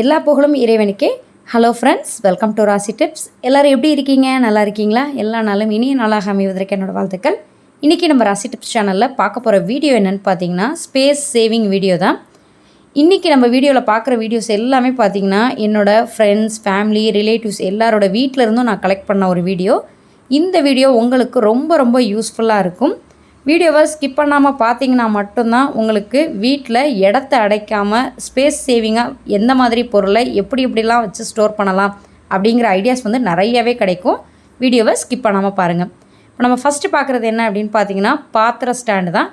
எல்லா புகழும் இறைவனுக்கே. Hello friends welcome to Rasi tips எல்லோரும் எப்படி இருக்கீங்க? நல்லா இருக்கீங்களா? எல்லா நாளும் இனிய நாளாக அமைவதற்கு என்னோடய வாழ்த்துக்கள். இன்றைக்கி நம்ம ராசி டிப்ஸ் சேனலில் பார்க்க போகிற வீடியோ என்னென்னு பார்த்தீங்கன்னா ஸ்பேஸ் சேவிங் வீடியோ தான். இன்றைக்கி நம்ம வீடியோவில் பார்க்குற வீடியோஸ் எல்லாமே பார்த்தீங்கன்னா என்னோடய ஃப்ரெண்ட்ஸ் ஃபேமிலி ரிலேட்டிவ்ஸ் எல்லாரோட வீட்டில் இருந்தும் நான் கலெக்ட் பண்ண ஒரு வீடியோ. இந்த வீடியோ உங்களுக்கு ரொம்ப ரொம்ப யூஸ்ஃபுல்லாக இருக்கும். வீடியோவை ஸ்கிப் பண்ணாமல் பார்த்தீங்கன்னா மட்டும்தான் உங்களுக்கு வீட்டில் இடத்த அடைக்காமல் ஸ்பேஸ் சேவிங்காக எந்த மாதிரி பொருளை எப்படி எப்படிலாம் வச்சு ஸ்டோர் பண்ணலாம் அப்படிங்கிற ஐடியாஸ் வந்து நிறையவே கிடைக்கும். வீடியோவை ஸ்கிப் பண்ணாமல் பாருங்கள் இப்போ நம்ம ஃபஸ்ட்டு பார்க்குறது என்ன அப்படின்னு பார்த்தீங்கன்னா பாத்திர ஸ்டாண்டு தான்.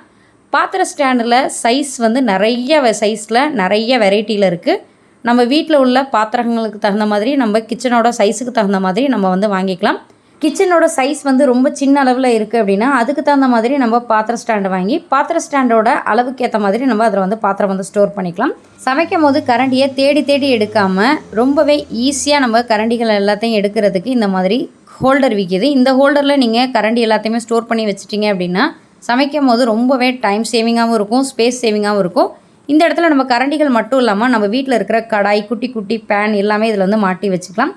பாத்திர ஸ்டாண்டில் சைஸ் வந்து நிறைய சைஸில் நிறைய வெரைட்டியில் இருக்குது நம்ம வீட்டில் உள்ள பாத்திரங்களுக்கு தகுந்த மாதிரி நம்ம கிச்சனோட சைஸுக்கு தகுந்த மாதிரி நம்ம வந்து வாங்கிக்கலாம். கிச்சனோட சைஸ் வந்து ரொம்ப சின்ன அளவில் இருக்குது அப்படின்னா அதுக்கு தகுந்த மாதிரி நம்ம பாத்திர ஸ்டாண்டு வாங்கி பாத்திர ஸ்டாண்டோட அளவுக்கு ஏற்ற மாதிரி நம்ம அதில் வந்து பாத்திரம் வந்து ஸ்டோர் பண்ணிக்கலாம். சமைக்கும் போது கரண்டியை தேடி தேடி எடுக்காமல் ரொம்பவே ஈஸியாக நம்ம கரண்டிகள் எல்லாத்தையும் எடுக்கிறதுக்கு இந்த மாதிரி ஹோல்டர் விற்கிது இந்த ஹோல்டரில் நீங்கள் கரண்டி எல்லாத்தையுமே ஸ்டோர் பண்ணி வச்சுட்டிங்க அப்படின்னா சமைக்கும் போது ரொம்பவே டைம் சேவிங்காகவும் இருக்கும் ஸ்பேஸ் சேவிங்காகவும் இருக்கும். இந்த இடத்துல நம்ம கரண்டிகள் மட்டும் இல்லாமல் நம்ம வீட்டில் இருக்கிற கடாய் குட்டி குட்டி பேன் எல்லாமே இதில் வந்து மாட்டி வச்சுக்கலாம்.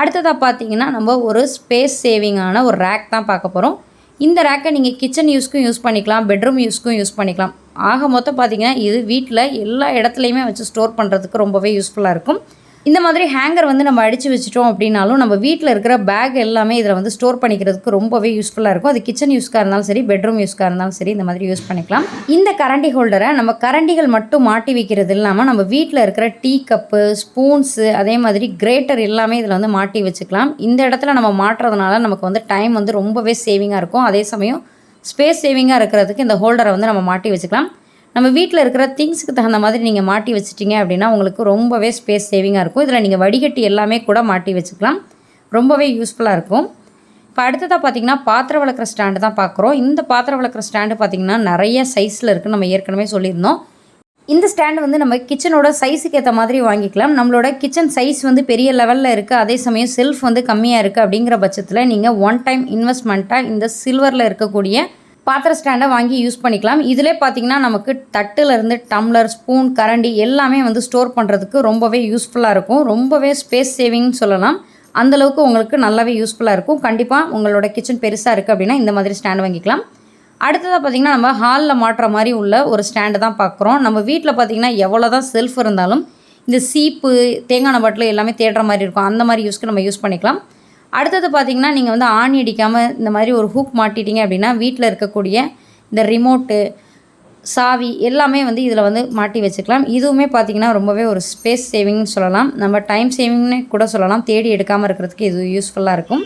அடுத்ததாக பார்த்தீங்கன்னா நம்ம ஒரு ஸ்பேஸ் சேவிங்கான ஒரு ரேக் தான் பார்க்க போகிறோம் இந்த ரேக்கை நீங்கள் கிச்சன் யூஸ்க்கும் யூஸ் பண்ணிக்கலாம் பெட்ரூம் யூஸ்க்கும் யூஸ் பண்ணிக்கலாம். ஆக மொத்தம் பார்த்தீங்கன்னா இது வீட்டில் எல்லா இடத்துலையுமே வச்சு ஸ்டோர் பண்ணுறதுக்கு ரொம்பவே யூஸ்ஃபுல்லாக இருக்கும். இந்த மாதிரி ஹேங்கர் வந்து நம்ம அடித்து வச்சிட்டோம் அப்படின்னாலும் நம்ம வீட்டில் இருக்கிற பேக் எல்லாமே இதில் வந்து ஸ்டோர் பண்ணிக்கிறதுக்கு ரொம்பவே யூஸ்ஃபுல்லாக இருக்கும். அது கிச்சன் யூஸ்க்காக இருந்தாலும் சரி பெட்ரூம் யூஸ்க்காக இருந்தாலும் சரி இந்த மாதிரி யூஸ் பண்ணிக்கலாம். இந்த கரண்டி ஹோல்டரை நம்ம கரண்டிகள் மட்டும் மாட்டி வைக்கிறது இல்லாமல் நம்ம வீட்டில் இருக்கிற டீ கப்பு ஸ்பூன்ஸு அதே மாதிரி கிரேட்டர் எல்லாமே இதில் வந்து மாட்டி வச்சுக்கலாம். இந்த இடத்துல நம்ம மாட்டுறதுனால நமக்கு வந்து டைம் வந்து ரொம்பவே சேவிங்காக இருக்கும். அதே சமயம் ஸ்பேஸ் சேவிங்காக இருக்கிறதுக்கு இந்த ஹோல்டரை வந்து நம்ம மாட்டி வச்சுக்கலாம். நம்ம வீட்டில் இருக்கிற திங்ஸுக்கு தகுந்த மாதிரி நீங்கள் மாட்டி வச்சிட்டிங்க அப்படின்னா உங்களுக்கு ரொம்பவே ஸ்பேஸ் சேவிங்காக இருக்கும். இதில் நீங்கள் வடிகட்டி எல்லாமே கூட மாட்டி வச்சுக்கலாம். ரொம்பவே யூஸ்ஃபுல்லாக இருக்கும். இப்போ அடுத்ததாக பார்த்தீங்கன்னா பாத்திரம் வளர்க்குற ஸ்டாண்டு தான் பார்க்குறோம் இந்த பாத்திரம் வளர்க்குற ஸ்டாண்டு பார்த்திங்கன்னா நிறைய சைஸில் இருக்குது நம்ம ஏற்கனவே சொல்லியிருந்தோம். இந்த ஸ்டாண்டு வந்து நம்ம கிச்சனோட சைஸுக்கு ஏற்ற மாதிரி வாங்கிக்கலாம். நம்மளோட கிச்சன் சைஸ் வந்து பெரிய லெவலில் இருக்குது அதே சமயம் செல்ஃப் வந்து கம்மியாக இருக்குது அப்படிங்கிற பட்சத்தில் நீங்கள் ஒன் டைம் இன்வெஸ்ட்மெண்ட்டாக இந்த சில்வரில் இருக்கக்கூடிய பாத்திர ஸ்டாண்டை வாங்கி யூஸ் பண்ணிக்கலாம். இதிலே பார்த்தீங்கன்னா நமக்கு தட்டுலேருந்து டம்ளர் ஸ்பூன் கரண்டி எல்லாமே வந்து ஸ்டோர் பண்ணுறதுக்கு ரொம்பவே யூஸ்ஃபுல்லாக இருக்கும். ரொம்பவே ஸ்பேஸ் சேவிங்னு சொல்லலாம். அந்தளவுக்கு உங்களுக்கு நல்லாவே யூஸ்ஃபுல்லாக இருக்கும். கண்டிப்பாக உங்களோட கிச்சன் பெருசாக இருக்குது அப்படின்னா இந்த மாதிரி ஸ்டாண்ட் வாங்கிக்கலாம். அடுத்ததாக பார்த்திங்கன்னா நம்ம ஹாலில் மாட்டுற மாதிரி உள்ள ஒரு ஸ்டாண்டு தான் பார்க்குறோம் நம்ம வீட்டில் பார்த்திங்கன்னா எவ்வளோ தான் செல்ஃப் இருந்தாலும் இந்த சீப்பு தேங்காய் பாட்டில் எல்லாமே தேடுற மாதிரி இருக்கும். அந்த மாதிரி யூஸ்க்கு நம்ம யூஸ் பண்ணிக்கலாம். அடுத்தது பார்த்திங்கன்னா நீங்கள் வந்து ஆணி அடிக்காமல் இந்த மாதிரி ஒரு ஹூக் மாட்டிட்டீங்க அப்படின்னா வீட்டில் இருக்கக்கூடிய இந்த ரிமோட்டு சாவி எல்லாமே வந்து இதில் வந்து மாட்டி வச்சுக்கலாம். இதுவுமே பார்த்திங்கன்னா ரொம்பவே ஒரு ஸ்பேஸ் சேவிங்னு சொல்லலாம். நம்ம டைம் சேவிங்னு கூட சொல்லலாம். தேடி எடுக்காமல் இருக்கிறதுக்கு இது யூஸ்ஃபுல்லாக இருக்கும்.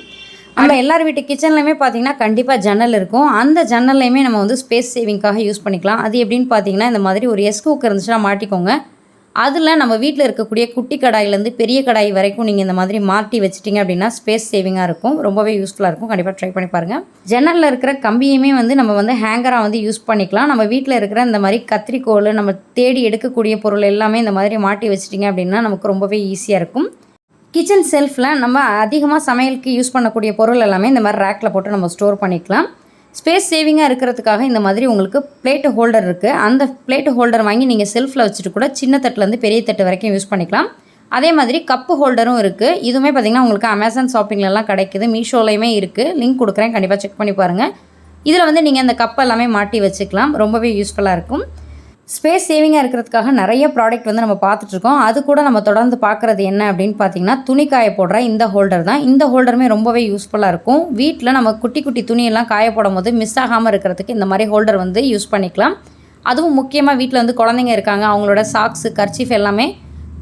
நம்ம எல்லார் வீட்டு கிச்சன்லையுமே பார்த்திங்கன்னா கண்டிப்பாக ஜன்னல் இருக்கும். அந்த ஜன்னல்லையுமே நம்ம வந்து ஸ்பேஸ் சேவிங்காக யூஸ் பண்ணிக்கலாம். அது எப்படின்னு பார்த்தீங்கன்னா இந்த மாதிரி ஒரு எஸ் குக் இருந்துச்சுன்னா மாட்டிக்கோங்க. அதில் நம்ம வீட்டில் இருக்கக்கூடிய குட்டி கடாயிலேருந்து பெரிய கடாய் வரைக்கும் நீங்கள் இந்த மாதிரி மாட்டி வச்சிட்டிங்க அப்படின்னா ஸ்பேஸ் சேவிங்காக இருக்கும். ரொம்பவே யூஸ்ஃபுல்லாக இருக்கும். கண்டிப்பாக ட்ரை பண்ணி பாருங்கள் ஜன்னலில் இருக்கிற கம்பியுமே வந்து நம்ம வந்து ஹேங்கராக வந்து யூஸ் பண்ணிக்கலாம். நம்ம வீட்டில் இருக்கிற இந்த மாதிரி கத்திரிக்கோள் நம்ம தேடி எடுக்கக்கூடிய பொருள் எல்லாமே இந்த மாதிரி மாட்டி வச்சிட்டிங்க அப்படின்னா நமக்கு ரொம்பவே ஈஸியாக இருக்கும். கிச்சன் செல்ஃபில் நம்ம அதிகமாக சமையலுக்கு யூஸ் பண்ணக்கூடிய பொருள் எல்லாமே இந்த மாதிரி ரேக்கில் போட்டு நம்ம ஸ்டோர் பண்ணிக்கலாம். ஸ்பேஸ் சேவிங்காக இருக்கிறதுக்காக இந்த மாதிரி உங்களுக்கு பிளேட் ஹோல்டர் இருக்குது அந்த பிளேட் ஹோல்டர் வாங்கி நீங்கள் செல்ஃபில் வச்சுட்டு கூட சின்ன தட்டுலேருந்து பெரிய தட்டு வரைக்கும் யூஸ் பண்ணிக்கலாம். அதே மாதிரி கப்பு ஹோல்டரும் இருக்குது இதுவுமே பார்த்திங்கன்னா உங்களுக்கு அமேசான் ஷாப்பிங்லலாம் கிடைக்குது. மீஷோலையுமே இருக்குது லிங்க் கொடுக்குறேன். கண்டிப்பாக செக் பண்ணி பாருங்கள் இதில் வந்து நீங்கள் அந்த கப் எல்லாமே மாட்டி வச்சுக்கலாம். ரொம்பவே யூஸ்ஃபுல்லாக இருக்கும். ஸ்பேஸ் சேவிங்காக இருக்கிறதுக்காக நிறைய ப்ராடக்ட் வந்து நம்ம பார்த்துட்ருக்கோம் அது கூட நம்ம தொடர்ந்து பார்க்குறது என்ன அப்படின்னு பார்த்தீங்கன்னா துணி காய போடுற இந்த ஹோல்டர் தான். இந்த ஹோல்டருமே ரொம்பவே யூஸ்ஃபுல்லாக இருக்கும். வீட்டில் நம்ம குட்டி குட்டி துணியெல்லாம் காய போடும் போது மிஸ் ஆகாமல் இருக்கிறதுக்கு இந்த மாதிரி ஹோல்டர் வந்து யூஸ் பண்ணிக்கலாம். அதுவும் முக்கியமாக வீட்டில் வந்து குழந்தைங்க இருக்காங்க. அவங்களோட சாக்ஸு கர்ச்சீஃப் எல்லாமே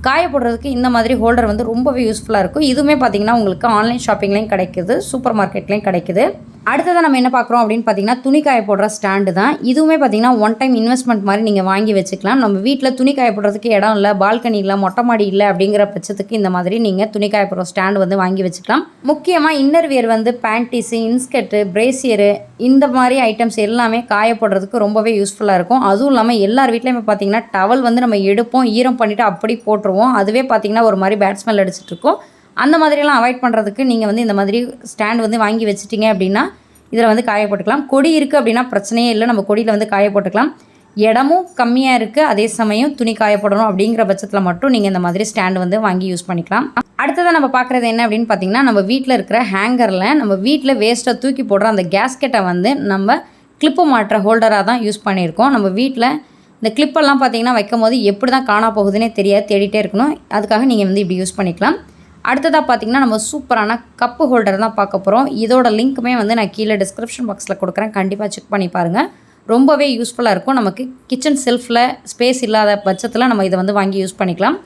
காய போடுறதுக்கு இந்த மாதிரி ஹோல்டர் வந்து ரொம்பவே யூஸ்ஃபுல்லாக இருக்கும். இதுவுமே பார்த்திங்கன்னா உங்களுக்கு ஆன்லைன் ஷாப்பிங்லேயும் கிடைக்குது. சூப்பர் மார்க்கெட்லேயும் கிடைக்குது. அடுத்ததாக நம்ம என்ன பார்க்குறோம் அப்படின்னு பார்த்தீங்கன்னா துணி காய போடுற ஸ்டாண்டு தான். இதுவுமே பார்த்தீங்கன்னா ஒன் டைம் இன்வெஸ்ட்மெண்ட் மாதிரி நீங்கள் வாங்கி வச்சுக்கலாம். நம்ம வீட்டில் துணி காய போடுறதுக்கு இடம் இல்லை பால்கனி இல்லை மொட்டை மாடி இல்லை அப்படிங்கிற பட்சத்துக்கு இந்த மாதிரி நீங்கள் துணி காய போடுற ஸ்டாண்டு வந்து வாங்கி வச்சுக்கலாம். முக்கியமாக இன்னர்வியர் வந்து பேண்டிஸு இன்ஸ்கர்ட்டு பிரேசியரு இந்த மாதிரி ஐட்டம்ஸ் எல்லாமே காய போடுறதுக்கு ரொம்பவே யூஸ்ஃபுல்லாக இருக்கும். அதுவும் இல்லாமல் எல்லார் வீட்லேயுமே பார்த்தீங்கன்னா டவல் வந்து நம்ம எடுப்போம் ஈரம் பண்ணிவிட்டு அப்படி போட்டுருவோம். அதுவே பார்த்தீங்கன்னா ஒரு மாதிரி பேட்ஸ்மெல் அடிச்சிட்ருக்கோம் அந்த மாதிரியெல்லாம் அவாய்ட் பண்ணுறதுக்கு நீங்கள் வந்து இந்த மாதிரி ஸ்டாண்ட் வந்து வாங்கி வச்சுட்டிங்க அப்படின்னா இதில் வந்து காய போட்டுக்கலாம். கொடி இருக்குது அப்படின்னா பிரச்சனையே இல்லை. நம்ம கொடியில் வந்து காய போட்டுக்கலாம். இடமும் கம்மியாக இருக்குது அதே சமயம் துணி காயப்படணும் அப்படிங்கிற பட்சத்தில் மட்டும் நீங்கள் இந்த மாதிரி ஸ்டாண்ட் வந்து வாங்கி யூஸ் பண்ணிக்கலாம். அடுத்ததாக நம்ம பார்க்குறது என்ன அப்படின்னு பார்த்தீங்கன்னா நம்ம வீட்டில் இருக்கிற ஹேங்கரில் நம்ம வீட்டில் வேஸ்ட்டாக தூக்கி போடுற அந்த கேஸ்கெட்டை வந்து நம்ம கிளிப்பு மாட்டுற ஹோல்டராக தான் யூஸ் பண்ணியிருக்கோம். நம்ம வீட்டில் இந்த கிளிப்பெல்லாம் பார்த்தீங்கன்னா வைக்கும் போது எப்படி தான் காணா போகுதுன்னே தெரியாது. தேடிட்டே இருக்கணும். அதுக்காக நீங்கள் வந்து இப்படி யூஸ் பண்ணிக்கலாம். அடுத்ததாக பார்த்தீங்கன்னா நம்ம சூப்பரான கப்பு ஹோல்டர் தான் பார்க்க போகிறோம் இதோட லிங்க்குமே வந்து நான் கீழே டிஸ்கிரிப்ஷன் பாக்ஸில் கொடுக்குறேன். கண்டிப்பாக செக் பண்ணி பாருங்கள் ரொம்பவே யூஸ்ஃபுல்லாக இருக்கும். நமக்கு கிச்சன் செல்ஃபில் ஸ்பேஸ் இல்லாத பட்சத்தில் நம்ம இதை வந்து வாங்கி யூஸ் பண்ணிக்கலாம்.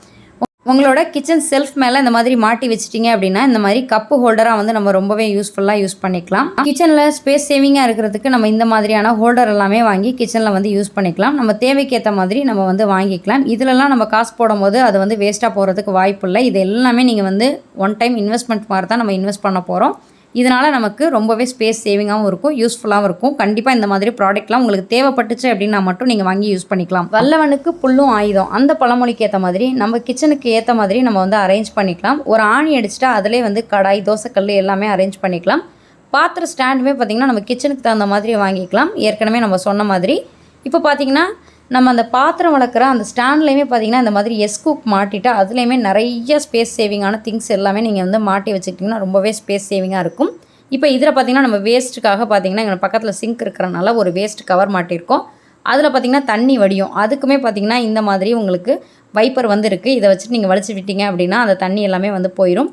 உங்களோட கிச்சன் செல்ஃப் மேலே இந்த மாதிரி மாட்டி வச்சிட்டிங்க அப்படின்னா இந்த மாதிரி கப்பு ஹோல்டராக வந்து நம்ம ரொம்பவே யூஸ்ஃபுல்லாக யூஸ் பண்ணிக்கலாம். கிச்சனில் ஸ்பேஸ் சேவிங்காக இருக்கிறதுக்கு நம்ம இந்த மாதிரியான ஹோல்டர் எல்லாமே வாங்கி கிச்சனில் வந்து யூஸ் பண்ணிக்கலாம். நம்ம தேவைக்கேற்ற மாதிரி நம்ம வந்து வாங்கிக்கலாம். இதிலலாம் நம்ம காசு போடும்போது அது வந்து வேஸ்ட்டாக போகிறதுக்கு வாய்ப்பு இல்லை. இது எல்லாமே நீங்கள் வந்து ஒன் டைம் இன்வெஸ்ட்மெண்ட் மாதிரி தான் நம்ம இன்வெஸ்ட் பண்ண போகிறோம் இதனால் நமக்கு ரொம்பவே ஸ்பேஸ் சேவிங்காகவும் இருக்கும் யூஸ்ஃபுல்லாகவும் இருக்கும். கண்டிப்பாக இந்த மாதிரி ப்ராடக்ட்லாம் உங்களுக்கு தேவைப்பட்டுச்சு அப்படின்னா மட்டும் நீங்கள் வாங்கி யூஸ் பண்ணிக்கலாம். வல்லவனுக்கு புல்லும் ஆயுதம். அந்த பழமொழிக்கு ஏற்ற மாதிரி நம்ம கிச்சனுக்கு ஏற்ற மாதிரி நம்ம வந்து அரேஞ்ச் பண்ணிக்கலாம். ஒரு ஆணி அடிச்சுட்டா அதிலே வந்து கடாய் தோசைக்கல் எல்லாமே அரேஞ்ச் பண்ணிக்கலாம். பாத்திர ஸ்டாண்டுமே பார்த்திங்கன்னா நம்ம கிச்சனுக்கு தகுந்த மாதிரி வாங்கிக்கலாம். ஏற்கனவே நம்ம சொன்ன மாதிரி. இப்போ பார்த்திங்கன்னா நம்ம அந்த பாத்திரம் வளர்க்குற அந்த ஸ்டாண்ட்லேயுமே பார்த்தீங்கன்னா இந்த மாதிரி எஸ் குக் மாட்டிட்டு அதுலேயுமே நிறைய ஸ்பேஸ் சேவிங்கான திங்ஸ் எல்லாமே நீங்கள் வந்து மாட்டி வச்சுக்கிட்டிங்கன்னா ரொம்பவே ஸ்பேஸ் சேவிங்காக இருக்கும். இப்போ இதில் பார்த்தீங்கன்னா நம்ம வேஸ்ட்டுக்காக பார்த்தீங்கன்னா எங்கள் பக்கத்தில் சிங்க் இருக்கிறனால ஒரு வேஸ்ட் கவர் மாட்டியிருக்கோம். அதில் பார்த்தீங்கன்னா தண்ணி வடியும். அதுக்குமே பார்த்தீங்கன்னா இந்த மாதிரி உங்களுக்கு வைப்பர் வந்து இருக்குது இதை வச்சுட்டு நீங்கள் வலிச்சு விட்டீங்க அப்படின்னா அந்த தண்ணி எல்லாமே வந்து போயிடும்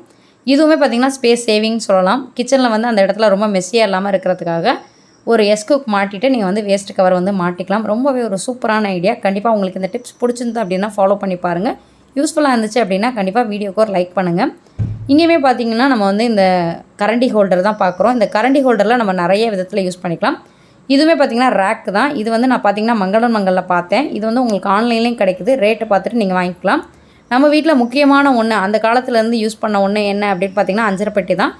இதுவுமே பார்த்தீங்கன்னா ஸ்பேஸ் சேவிங் சொல்லலாம். கிச்சனில் வந்து அந்த இடத்துல ரொம்ப மெஸ்ஸியாக இல்லாமல் இருக்கிறதுக்காக ஒரு எஸ்குக் மாட்டிட்டு நீங்கள் வந்து வேஸ்ட் கவர் வந்து மாட்டிக்கலாம். ரொம்பவே ஒரு சூப்பரான ஐடியா கண்டிப்பாக உங்களுக்கு இந்த டிப்ஸ் பிடிச்சிருந்து அப்படின்னா ஃபாலோ பண்ணி பாருங்கள் யூஸ்ஃபுல்லாக இருந்துச்சு அப்படின்னா கண்டிப்பாக வீடியோக்கு ஒரு லைக் பண்ணுங்கள் இங்கேயுமே பார்த்தீங்கன்னா நம்ம வந்து இந்த கரண்டி ஹோல்டர் தான் பார்க்குறோம் இந்த கரண்டி ஹோல்டரில் நம்ம நிறைய விதத்தில் யூஸ் பண்ணிக்கலாம். இதுவுமே பார்த்தீங்கன்னா ரேக் தான். இது வந்து நான் பார்த்தீங்கன்னா மங்களன் மங்களில் பார்த்தேன். இது வந்து உங்களுக்கு ஆன்லைன்லேயும் கிடைக்குது. ரேட்டை பார்த்துட்டு நீங்கள் வாங்கிக்கலாம். நம்ம வீட்டில் முக்கியமான ஒன்று அந்த காலத்துலேருந்து யூஸ் பண்ண ஒன்று என்ன அப்படின்னு பார்த்தீங்கன்னா அஞ்சரைப்பெட்டி தான்.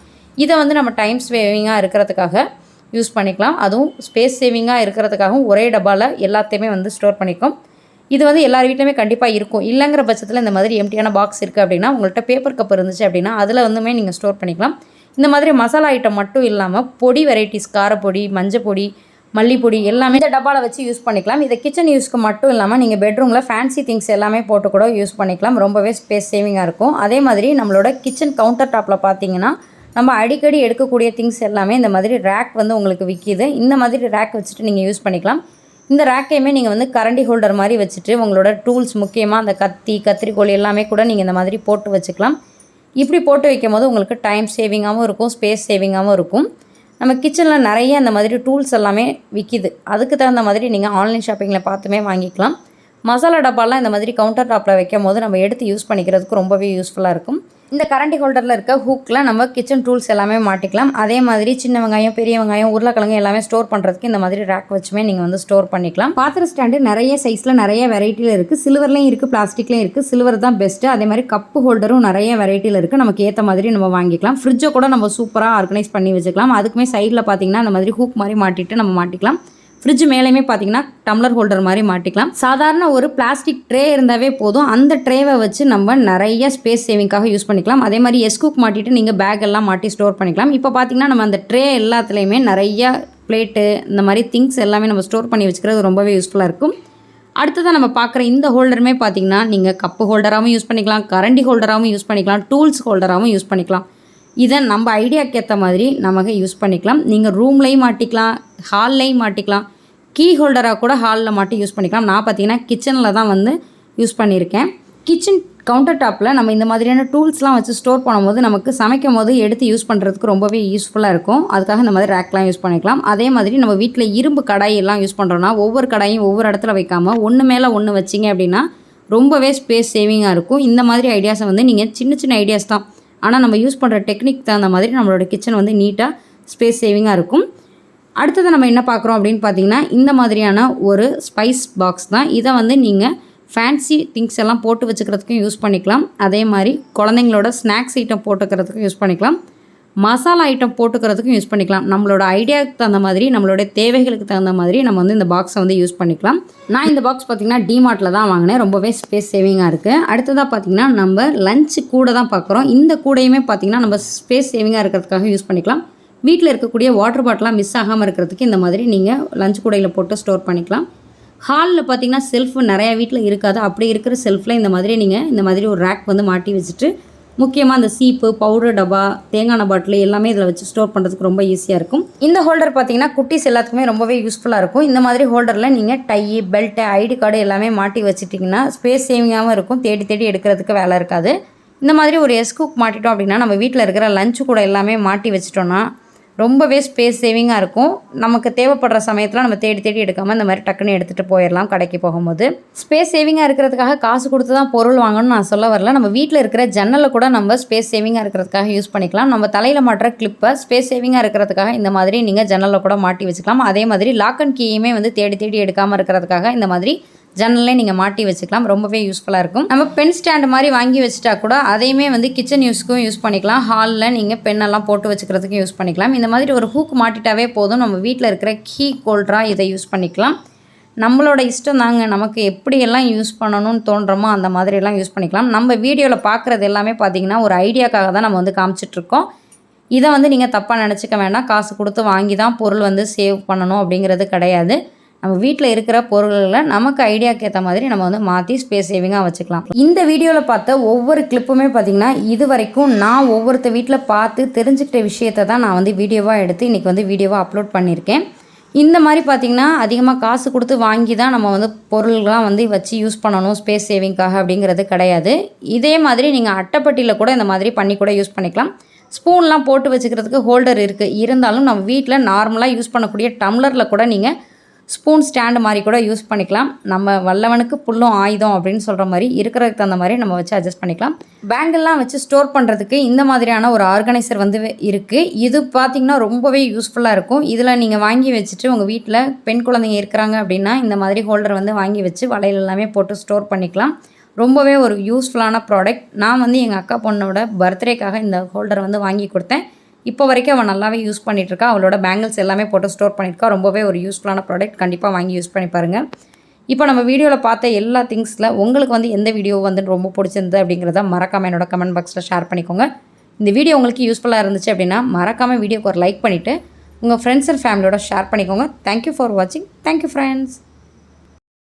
இதை வந்து நம்ம டைம் சேவிங்காக இருக்கிறதுக்காக யூஸ் பண்ணிக்கலாம். அதுவும் ஸ்பேஸ் சேவிங்காக இருக்கிறதுக்காகவும் ஒரே டப்பாவில் எல்லாத்தையுமே வந்து ஸ்டோர் பண்ணிக்கும். இது வந்து எல்லார் வீட்லையுமே கண்டிப்பாக இருக்கும். இல்லைங்கிற பட்சத்தில் இந்த மாதிரி எம்டியான பாக்ஸ் இருக்குது அப்படின்னா உங்கள்கிட்ட பேப்பர் கப் இருந்துச்சு அப்படின்னா அதில் வந்துமே நீங்கள் ஸ்டோர் பண்ணிக்கலாம். இந்த மாதிரி மசாலா ஐட்டம் மட்டும் இல்லாமல் பொடி வெரைட்டிஸ் காரப்பொடி மஞ்சப்பொடி மல்லிப்பொடி எல்லாமே இந்த டப்பாவில் வச்சு யூஸ் பண்ணிக்கலாம். இதை கிச்சன் யூஸ்க்கு மட்டும் இல்லாமல் நீங்கள் பெட்ரூமில் ஃபேன்சி திங்ஸ் எல்லாமே போட்டு கூட யூஸ் பண்ணிக்கலாம். ரொம்பவே ஸ்பேஸ் சேவிங்காக இருக்கும். அதே மாதிரி நம்மளோட கிச்சன் கவுண்டர் டாப்பில் பார்த்தீங்கன்னா நம்ம அடிக்கடி எடுக்கக்கூடிய திங்ஸ் எல்லாமே இந்த மாதிரி ரேக் வந்து உங்களுக்கு விற்கிது இந்த மாதிரி ரேக் வச்சுட்டு நீங்கள் யூஸ் பண்ணிக்கலாம். இந்த ரேக்கையுமே நீங்கள் வந்து கரண்டி ஹோல்டர் மாதிரி வச்சுட்டு உங்களோட டூல்ஸ் முக்கியமாக அந்த கத்தி கத்திரிக்கோள் எல்லாமே கூட நீங்கள் இந்த மாதிரி போட்டு வச்சுக்கலாம். இப்படி போட்டு வைக்கும் போது உங்களுக்கு டைம் சேவிங்காகவும் இருக்கும் ஸ்பேஸ் சேவிங்காகவும் இருக்கும். நம்ம கிச்சனில் நிறைய அந்த மாதிரி டூல்ஸ் எல்லாமே விற்கிது அதுக்கு தகுந்த மாதிரி நீங்கள் ஆன்லைன் ஷாப்பிங்கில் பார்த்துமே வாங்கிக்கலாம். மசாலா டப்பாலாம் இந்த மாதிரி கவுண்டர் டாப்பில் வைக்கும் போது நம்ம எடுத்து யூஸ் பண்ணிக்கிறதுக்கு ரொம்பவே யூஸ்ஃபுல்லாக இருக்கும். இந்த கரண்டி ஹோல்டரில் இருக்க ஹூக்கில் நம்ம கிச்சன் டூல்ஸ் எல்லாமே மாட்டிக்கலாம். அதே மாதிரி சின்ன வெங்காயம் பெரிய வெங்காயம் உருளைக்கிழங்கு எல்லாமே ஸ்டோர் பண்ணுறதுக்கு இந்த மாதிரி ரேக் வச்சுமே நீங்கள் வந்து ஸ்டோர் பண்ணிக்கலாம். பாத்திர ஸ்டாண்டு நிறைய சைஸில் நிறைய வெரைட்டியில் இருக்குது சில்வர்லேயும் இருக்குது பிளாஸ்டிக்லேயும் இருக்குது சில்வர் தான் பெஸ்ட்டு அதே மாதிரி கப்பு ஹோல்டரும் நிறைய வெரைட்டியில் இருக்குது நமக்கு ஏற்ற மாதிரி நம்ம வாங்கிக்கலாம். ஃப்ரிட்ஜை கூட நம்ம சூப்பராக ஆர்கனைஸ் பண்ணி வச்சுக்கலாம். அதுக்குமே சைடில் பார்த்தீங்கன்னா அந்த மாதிரி ஹூக் மாதிரி மாட்டிட்டு நம்ம மாட்டிக்கலாம். ஃப்ரிட்ஜ் மேலேயுமே பார்த்தீங்கன்னா டம்ளர் ஹோல்டர் மாதிரி மாட்டிக்கலாம். சாதாரண ஒரு பிளாஸ்டிக் ட்ரே இருந்தாவே போதும். அந்த ட்ரேவை வச்சு நம்ம நிறைய ஸ்பேஸ் சேவிங்காக யூஸ் பண்ணிக்கலாம். அதே மாதிரி எஸ்குக் மாட்டிட்டு நீங்கள் பேக் எல்லாம் மாட்டி ஸ்டோர் பண்ணிக்கலாம். இப்போ பார்த்தீங்கன்னா நம்ம அந்த ட்ரே எல்லாத்துலேயுமே நிறைய பிளேட்டு இந்த மாதிரி திங்ஸ் எல்லாமே நம்ம ஸ்டோர் பண்ணி வச்சுக்கிறது ரொம்பவே யூஸ்ஃபுல்லாக இருக்கும். அடுத்ததாக நம்ம பார்க்குற இந்த ஹோல்டருமே பார்த்தீங்கன்னா நீங்கள் கப்பு ஹோல்டராகவும் யூஸ் பண்ணிக்கலாம் கரண்டி ஹோல்டராகவும் யூஸ் பண்ணிக்கலாம் டூல்ஸ் ஹோல்டராகவும் யூஸ் பண்ணிக்கலாம். இதை நம்ம ஐடியாவுக்கு ஏற்ற மாதிரி நமக்கு யூஸ் பண்ணிக்கலாம். நீங்கள் ரூம்லேயும் மாட்டிக்கலாம் ஹால்லையும் மாட்டிக்கலாம். கீ ஹோல்டராக கூட ஹாலில் மாட்டி யூஸ் பண்ணிக்கலாம். நான் பார்த்தீங்கன்னா கிச்சனில் தான் வந்து யூஸ் பண்ணியிருக்கேன். கிச்சன் கவுண்டர் டாப்பில் நம்ம இந்த மாதிரியான டூல்ஸ்லாம் வச்சு ஸ்டோர் பண்ணும்போது நமக்கு சமைக்கும் போது எடுத்து யூஸ் பண்ணுறதுக்கு ரொம்பவே யூஸ்ஃபுல்லாக இருக்கும். அதுக்காக இந்த மாதிரி ரேக்லாம் யூஸ் பண்ணிக்கலாம். அதே மாதிரி நம்ம வீட்டில் இரும்பு கடாயெல்லாம் யூஸ் பண்ணுறோன்னா ஒவ்வொரு கடாயும் ஒவ்வொரு இடத்துல வைக்காமல் ஒன்று மேலே ஒன்று வச்சிங்க அப்படின்னா ரொம்பவே ஸ்பேஸ் சேவிங்காக இருக்கும். இந்த மாதிரி ஐடியாஸை வந்து நீங்கள் சின்ன சின்ன ஐடியாஸ் தான். ஆனால் நம்ம யூஸ் பண்ணுற டெக்னிக் தகுந்த மாதிரி நம்மளோட கிச்சன் வந்து நீட்டாக ஸ்பேஸ் சேவிங்காக இருக்கும். அடுத்தது நம்ம என்ன பார்க்குறோம் அப்படின்னு பார்த்தீங்கன்னா இந்த மாதிரியான ஒரு ஸ்பைஸ் பாக்ஸ் தான். இதை வந்து நீங்கள் ஃபேன்சி திங்ஸ் எல்லாம் போட்டு வச்சுக்கிறதுக்கும் யூஸ் பண்ணிக்கலாம். அதே மாதிரி குழந்தைங்களோட ஸ்நாக்ஸ் ஐட்டம் போட்டுக்கிறதுக்கும் யூஸ் பண்ணிக்கலாம். மசாலா ஐட்டம் போட்டுக்கிறதுக்கும் யூஸ் பண்ணிக்கலாம். நம்மளோட ஐடியாவுக்கு தகுந்த மாதிரி நம்மளோட தேவைகளுக்கு தகுந்த மாதிரி நம்ம வந்து இந்த பாக்ஸை வந்து யூஸ் பண்ணிக்கலாம். நான் இந்த பாக்ஸ் பார்த்திங்கன்னா டிமார்ட்டில் தான் வாங்கினேன். ரொம்பவே ஸ்பேஸ் சேவிங்காக இருக்குது அடுத்ததாக பார்த்திங்கன்னா நம்ம லஞ்சு கூட தான் பார்க்குறோம். இந்த கூடையுமே பார்த்திங்கன்னா நம்ம ஸ்பேஸ் சேவிங்காக இருக்கிறதுக்காக யூஸ் பண்ணிக்கலாம். வீட்டில் இருக்கக்கூடிய வாட்டர் பாட்டிலாம் மிஸ் ஆகாமல் இருக்கிறதுக்கு இந்த மாதிரி நீங்கள் லஞ்ச் கூடையில் போட்டு ஸ்டோர் பண்ணிக்கலாம். ஹாலில் பார்த்தீங்கன்னா செல்ஃப் நிறையா வீட்டில் இருக்காது. அப்படி இருக்கிற செல்ஃபில் இந்த மாதிரி நீங்கள் இந்த மாதிரி ஒரு ரேக் வந்து மாட்டி வச்சுட்டு முக்கியமாக அந்த சீப்பு பவுடர் டப்பா தேங்காய் பாட்டில் எல்லாமே இதில் வச்சு ஸ்டோர் பண்ணுறதுக்கு ரொம்ப ஈஸியாக இருக்கும். இந்த ஹோல்டர் பார்த்தீங்கன்னா குட்டீஸ் எல்லாத்துக்குமே ரொம்பவே யூஸ்ஃபுல்லாக இருக்கும். இந்த மாதிரி ஹோல்டரில் நீங்கள் டை பெல்ட்டு ஐடி கார்டு எல்லாமே மாட்டி வச்சுட்டிங்கன்னா ஸ்பேஸ் சேவிங்காகவும் இருக்கும். தேடி தேடி எடுக்கிறதுக்கு வேலை இருக்காது. இந்த மாதிரி ஒரு எஸ்கூக் மாட்டிட்டோம் அப்படின்னா நம்ம வீட்டில் இருக்கிற லஞ்சு கூட எல்லாமே மாட்டி வச்சிட்டோன்னா ரொம்பவே ஸ்பேஸ் சேவிங்காக இருக்கும். நமக்கு தேவைப்படுற சமயத்தில் நம்ம தேடி தேடி எடுக்காமல் இந்த மாதிரி டக்குன்னு எடுத்துகிட்டு போயிடலாம் கடைக்கு போகும்போது. ஸ்பேஸ் சேவிங்காக இருக்கிறதுக்காக காசு கொடுத்து தான் பொருள் வாங்கணும்னு நான் சொல்ல வரல. நம்ம வீட்டில் இருக்கிற ஜன்னலை கூட நம்ம ஸ்பேஸ் சேவிங்காக இருக்கிறதுக்காக யூஸ் பண்ணிக்கலாம். நம்ம தலையில் மாட்டுற கிளிப்பை ஸ்பேஸ் சேவிங்காக இருக்கிறதுக்காக இந்த மாதிரி நீங்கள் ஜன்னலில் கூட மாட்டி வச்சுக்கலாம். அதே மாதிரி லாக் அண்ட் கீயுமே வந்து தேடி தேடி எடுக்காமல் இருக்கிறதுக்காக இந்த மாதிரி ஜன்னல்லே நீங்கள் மாட்டி வச்சுக்கலாம். ரொம்பவே யூஸ்ஃபுல்லாக இருக்கும். நம்ம பென் ஸ்டாண்டு மாதிரி வாங்கி வச்சுட்டா கூட அதையுமே வந்து கிச்சன் யூஸ்க்கும் யூஸ் பண்ணிக்கலாம். ஹாலில் நீங்கள் பெண்ணெல்லாம் போட்டு வச்சுக்கிறதுக்கும் யூஸ் பண்ணிக்கலாம். இந்த மாதிரி ஒரு ஹூக் மாட்டிட்டாவே போதும். நம்ம வீட்டில் இருக்கிற கீ கோல்டராக இதை யூஸ் பண்ணிக்கலாம். நம்மளோட இஷ்டம் தாங்க. நமக்கு எப்படியெல்லாம் யூஸ் பண்ணணும்னு தோன்றமோ அந்த மாதிரியெல்லாம் யூஸ் பண்ணிக்கலாம். நம்ம வீடியோவில் பார்க்குறது எல்லாமே பார்த்தீங்கன்னா ஒரு ஐடியாக்காக தான் நம்ம வந்து காமிச்சிட்ருக்கோம் இதை வந்து நீங்கள் தப்பாக நினச்சிக்க வேண்டாம். காசு கொடுத்து வாங்கி தான் பொருள் வந்து சேவ் பண்ணணும் அப்படிங்கிறது கிடையாது. நம்ம வீட்டில் இருக்கிற பொருள்களை நமக்கு ஐடியாக்கு ஏற்ற மாதிரி நம்ம வந்து மாற்றி ஸ்பேஸ் சேவிங்காக வச்சுக்கலாம். இந்த வீடியோவில் பார்த்த ஒவ்வொரு கிளிப்புமே பார்த்திங்கன்னா இது வரைக்கும் நான் ஒவ்வொருத்த வீட்டில் பார்த்து தெரிஞ்சுக்கிட்ட விஷயத்தை தான் நான் வந்து வீடியோவாக எடுத்து இன்றைக்கி வந்து வீடியோவாக அப்லோட் பண்ணியிருக்கேன் இந்த மாதிரி பார்த்திங்கன்னா அதிகமாக காசு கொடுத்து வாங்கி தான் நம்ம வந்து பொருள்கள்லாம் வந்து வச்சு யூஸ் பண்ணணும் ஸ்பேஸ் சேவிங்காக அப்படிங்கிறது கிடையாது. இதே மாதிரி நீங்கள் அட்டைப்பட்டியில் கூட இந்த மாதிரி பண்ணி கூட யூஸ் பண்ணிக்கலாம். ஸ்பூன்லாம் போட்டு வச்சுக்கிறதுக்கு ஹோல்டர் இருக்குது இருந்தாலும் நம்ம வீட்டில் நார்மலாக யூஸ் பண்ணக்கூடிய டம்ளரில் கூட நீங்கள் ஸ்பூன் ஸ்டாண்டு மாதிரி கூட யூஸ் பண்ணிக்கலாம். நம்ம வல்லவனுக்கு புல்லும் ஆயுதம் அப்படின்னு சொல்கிற மாதிரி இருக்கிறதுக்கு தகுந்த மாதிரி நம்ம வச்சு அட்ஜஸ்ட் பண்ணிக்கலாம். பேங்கிள்லாம் வச்சு ஸ்டோர் பண்ணுறதுக்கு இந்த மாதிரியான ஒரு ஆர்கனைசர் வந்து இருக்குது இது பார்த்திங்கன்னா ரொம்பவே யூஸ்ஃபுல்லாக இருக்கும். இதில் நீங்கள் வாங்கி வச்சுட்டு உங்கள் வீட்டில் பெண் குழந்தைங்க இருக்கிறாங்க அப்படின்னா இந்த மாதிரி ஹோல்டர் வந்து வாங்கி வச்சு வலையில் எல்லாமே போட்டு ஸ்டோர் பண்ணிக்கலாம். ரொம்பவே ஒரு யூஸ்ஃபுல்லான ப்ராடக்ட் நான் வந்து எங்கள் அக்கா பொண்ணோட பர்த்டேக்காக இந்த ஹோல்டர் வந்து வாங்கி கொடுத்தேன். இப்போ வரைக்கும் அவன் நல்லாவே யூஸ் பண்ணிகிட்ருக்கா அவளோட பேங்கிள்ஸ் எல்லாமே போட்டு ஸ்டோர் பண்ணியிருக்கா. ரொம்பவே ஒரு யூஸ்ஃபுல்லான ப்ராடக்ட் கண்டிப்பாக வாங்கி யூஸ் பண்ணி பாருங்கள் இப்போ நம்ம வீடியோவில் பார்த்த எல்லா திங்ஸில் உங்களுக்கு வந்து எந்த வீடியோ வந்து ரொம்ப பிடிச்சிருந்தது அப்படிங்கிறத மறக்காமல் என்னோட கமெண்ட் பாக்ஸில் ஷேர் பண்ணிக்கோங்க. இந்த வீடியோ உங்களுக்கு யூஸ்ஃபுல்லாக இருந்துச்சு அப்படின்னா மறக்காமல் வீடியோக்கு ஒரு லைக் பண்ணிவிட்டு உங்கள் ஃப்ரெண்ட்ஸ் அண்ட் ஃபேமிலியோட ஷேர் பண்ணிக்கோங்க. தேங்க்யூ ஃபார் வாட்சிங் தேங்க்யூ ஃப்ரெண்ட்ஸ்